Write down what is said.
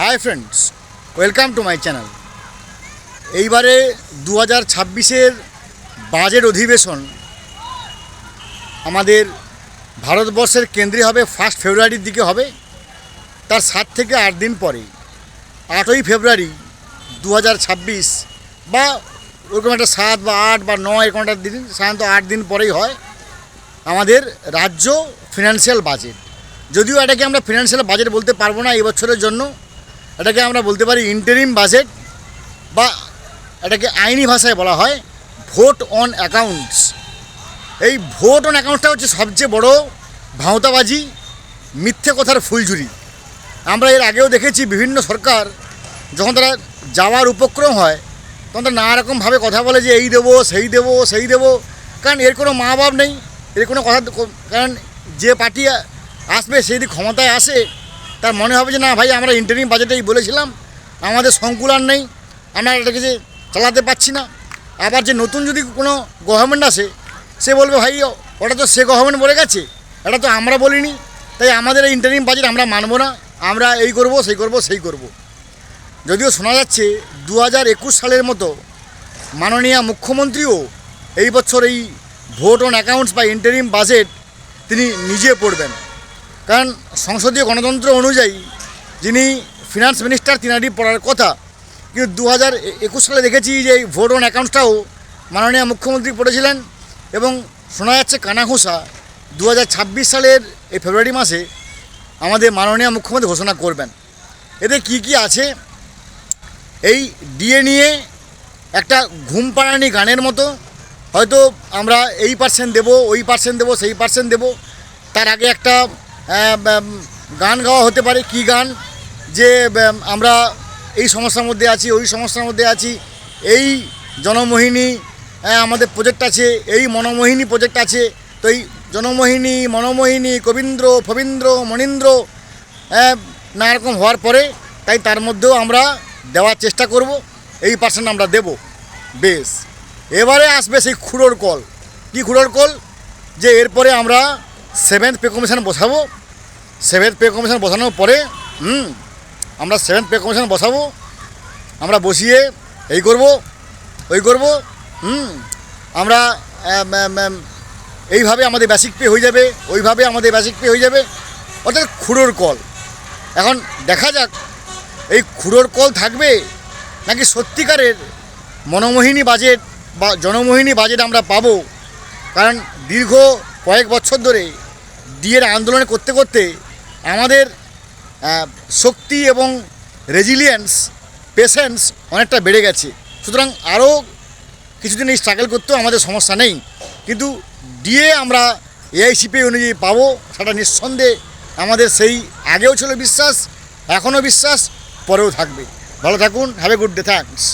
Hi friends, welcome to my channel. এইবারে দু হাজার ছাব্বিশের বাজেট অধিবেশন আমাদের ভারতবর্ষের কেন্দ্রে হবে, ফার্স্ট ফেব্রুয়ারির দিকে হবে। তার সাত থেকে আট দিন পরে, আটই ফেব্রুয়ারি দু হাজার ছাব্বিশ বা ওরকম একটা সাত বা আট বা নয় এরকম একটা দিন, সাধারণত আট দিন পরেই হয় আমাদের রাজ্য ফিনান্সিয়াল বাজেট যদিও এটাকে আমরা ফিনান্সিয়াল বাজেট বলতে পারব না এই বছরের জন্য। এটাকে আমরা বলতে পারি ইন্টারিম বাজেট বা এটাকে আইনি ভাষায় বলা হয় ভোট অন অ্যাকাউন্টস এই ভোট অন অ্যাকাউন্টসটা হচ্ছে সবচেয়ে বড় ভাঁওতাবাজি, মিথ্যে কথার ফুলঝুরি। আমরা এর আগেও দেখেছি বিভিন্ন সরকার যখন তারা যাওয়ার উপক্রম হয়, তখন তারা নানা রকমভাবে কথা বলে যে এই দেবো, সেই দেবো সেই দেবো। কারণ এর কোনো মা বাপ নেই, এর কোনো কথা, কারণ যে পার্টি আসবে, সেই যদি ক্ষমতায় আসে তার মনে হবে যে না ভাই, আমরা ইন্টারিম বাজেটেই বলেছিলাম, আমাদের সংকুলান নেই, আমরা এটাকে যে চালাতে পারছি না। আবার যে নতুন যদি কোনো গভর্নমেন্ট আসে, সে বলবে, ভাই, ওটা তো সে গভর্নমেন্ট বলে গেছে, এটা তো আমরা বলিনি, তাই আমাদের এই ইন্টারিম বাজেট আমরা মানবো না, আমরা এই করব, সেই করব সেই করব। যদিও শোনা যাচ্ছে দু হাজার একুশ সালের মতো মাননীয় মুখ্যমন্ত্রীও এই বছর এই ভোট অন অ্যাকাউন্টস বা ইন্টারিম বাজেট তিনি নিজে পড়বেন। কারণ সংসদীয় গণতন্ত্র অনুযায়ী যিনি ফিনান্স মিনিস্টার তিনারই পড়ার কথা। কিন্তু দু হাজার একুশ সালে দেখেছি যে এই ভোট অন অ্যাকাউন্টসটাও মাননীয় মুখ্যমন্ত্রী পড়েছিলেন এবং শোনা যাচ্ছে কানাঘুষা দু হাজার ছাব্বিশ সালের এই ফেব্রুয়ারি মাসে আমাদের মাননীয় মুখ্যমন্ত্রী ঘোষণা করবেন। এতে কি কি আছে? এই ডিএ নিয়ে একটা ঘুম পাড়ানি গানের মতো। হয়তো আমরা এই পার্সেন্ট দেবো, ওই পার্সেন্ট দেবো, সেই পার্সেন্ট দেবো। তার আগে একটা গান গাওয়া হতে পারে কি গান? যে আমরা এই সমস্যার মধ্যে আছি ওই সমস্যার মধ্যে আছি এই জনমোহিনী আহ, আমাদের প্রজেক্ট আছে এই মনোমোহিনী প্রজেক্ট আছে তো এই জনমোহিনী মনোমোহিনী কবীন্দ্র ফবীন্দ্র মনীন্দ্র আহ, নানা রকম হওয়ার পরে তাই তার মধ্যেও আমরা দেওয়ার চেষ্টা করব এই পার্সেন্ট আমরা দেব বেশ। এবারে আসবে সেই খুঁড়োর কল। কি খুঁড়োর কল? যে এরপরে আমরা সেভেন্থ পে কমিশন বসাবো। সেভেন্থ পে কমিশন বসানোর পরে হুম আমরা সেভেন্থ পে কমিশন বসাবো আমরা বসিয়ে এই করব ওই করব হুম আমরা আম, আম, আম, এইভাবে আমাদের বেসিক পে হয়ে যাবে ওইভাবে আমাদের বেসিক পে হয়ে যাবে অর্থাৎ খুঁড়োর কল এখন দেখা যাক এই খুঁড়োর কল থাকবে নাকি সত্যিকারের মনোমোহিনী বাজেট বা জনমোহিনী বাজেট আমরা পাবো? কারণ দীর্ঘ কয়েক বছর ধরে ডিএর আন্দোলন করতে করতে আমাদের শক্তি এবং রেজিলিয়েন্স পেশেন্স অনেকটা বেড়ে গেছে। সুতরাং আরও কিছুদিন এই স্ট্রাগল করতেও আমাদের সমস্যা নেই। কিন্তু ডিএ আমরা এআইসিপি অনুযায়ী পাবো সেটা নিঃসন্দেহে আমাদের সেই আগেও ছিল বিশ্বাস, এখনও বিশ্বাস, পরেও থাকবে। ভালো থাকুন have a good day thanks